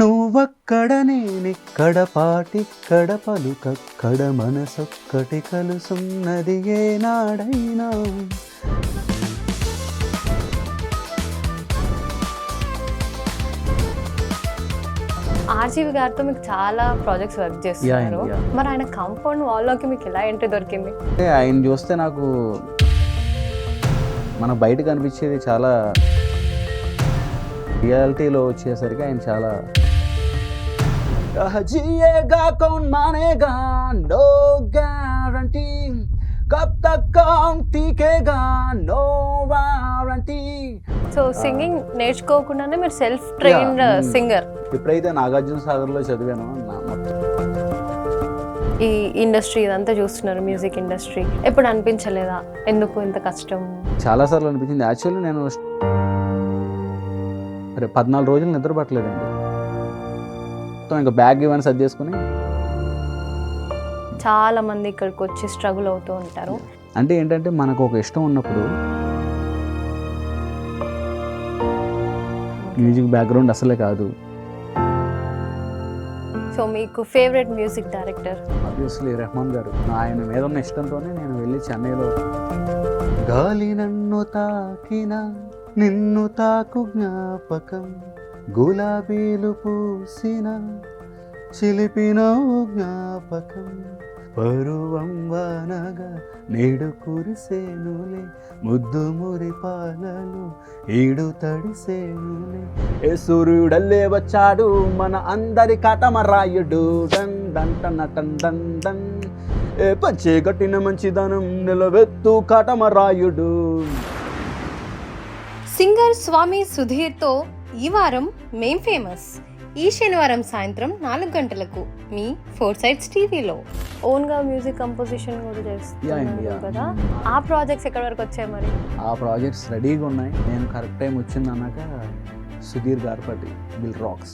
నువ్వక్కడ నేనిక్కడ పాటిక్కడ పలుకక్కడ మనసొక్కటి కలుసున్నది ఏనాడైనా. ఆర్జీవి గారితో మీకు చాలా ప్రాజెక్ట్స్ వర్క్ చేస్తున్నారు. మరి ఆయన కాంపౌండ్ వాళ్ళలోకి మీకు ఎలా ఎంట్రీ దొరికింది? అంటే ఆయన చూస్తే నాకు మన బయట కనిపించేది చాలా రియాలిటీలో వచ్చేసరికి ఆయన చాలా జియేగా కౌన్ మానేగా నో గ్యారంటీ కబ్ తక్ కౌన్ టీకేగా నో వారంటీ సో సింగింగ్ నేర్చుకోకుండానే మీరు సెల్ఫ్ ట్రైన్డ్. సింగర్ ఎప్పుడైతే నాగార్జున సాగర్లో చదివానో నా మొత్తం. ఈ ఇండస్ట్రీ ఇదంతా చూస్తున్నారు మ్యూజిక్ ఇండస్ట్రీ ఎప్పుడు అనిపించలేదా? ఎందుకు ఇంత కష్టం? చాలాసార్లు అనిపించింది. యాక్చువల్లీ నేను పద్నాలుగు రోజులు నిద్ర పట్టలేదండి. మొత్తం ఇంకా బ్యాగ్ ఇవన్నీ సర్ది చేసుకుని చాలా మంది ఇక్కడికి వచ్చి స్ట్రగుల్ అవుతూ ఉంటారు. అంటే ఏంటంటే మనకు ఒక ఇష్టం ఉన్నప్పుడు మ్యూజిక్ బ్యాక్గ్రౌండ్ అసలే కాదు. సో మీకు favourite music director obviously Rahman గారు. ఆయన మీద ఉన్న ఇష్టంతోనే నేను వెళ్ళి చెన్నైలో గాలి నన్ను తాకిన నిన్ను తాకు జ్ఞాపకం. గులాబీలు పూసిన చిలిపిన జ్ఞాపకం. పరువం వానగా నేడు కురిసేనులే ముద్దు మురి పాలలు ఈడు తడిసేనులే. ఏ సూర్యుడల్లే వచ్చాడు మన అందరి కటమరాయుడు. డన్ డన్ టన్ డన్ డన్ ఏ పచ్చే కట్టిన మంచిదనం నిలవెత్తు కటమరాయుడు. సింగర్ స్వామి సుధీర్తో ఈ వారం మేం ఫేమస్. ఈ శనివారం సాయంత్రం నాలుగు గంటలకు మీ ఫోర్ సైడ్స్ టీవీలో. ఓన్గా మ్యూజిక్ కంపోజిషన్ కూడా చేస్తున్నారు. కదా. ఆ ప్రాజెక్ట్స్ ఎక్కడి వరకు వచ్చాయి మరి? ఆ ప్రాజెక్ట్స్ రెడీగా ఉన్నాయి. నేను కరెక్ట్ టైం వచ్చింది అన్నాక సుధీర్ గార్పటి బిల్ రాక్స్.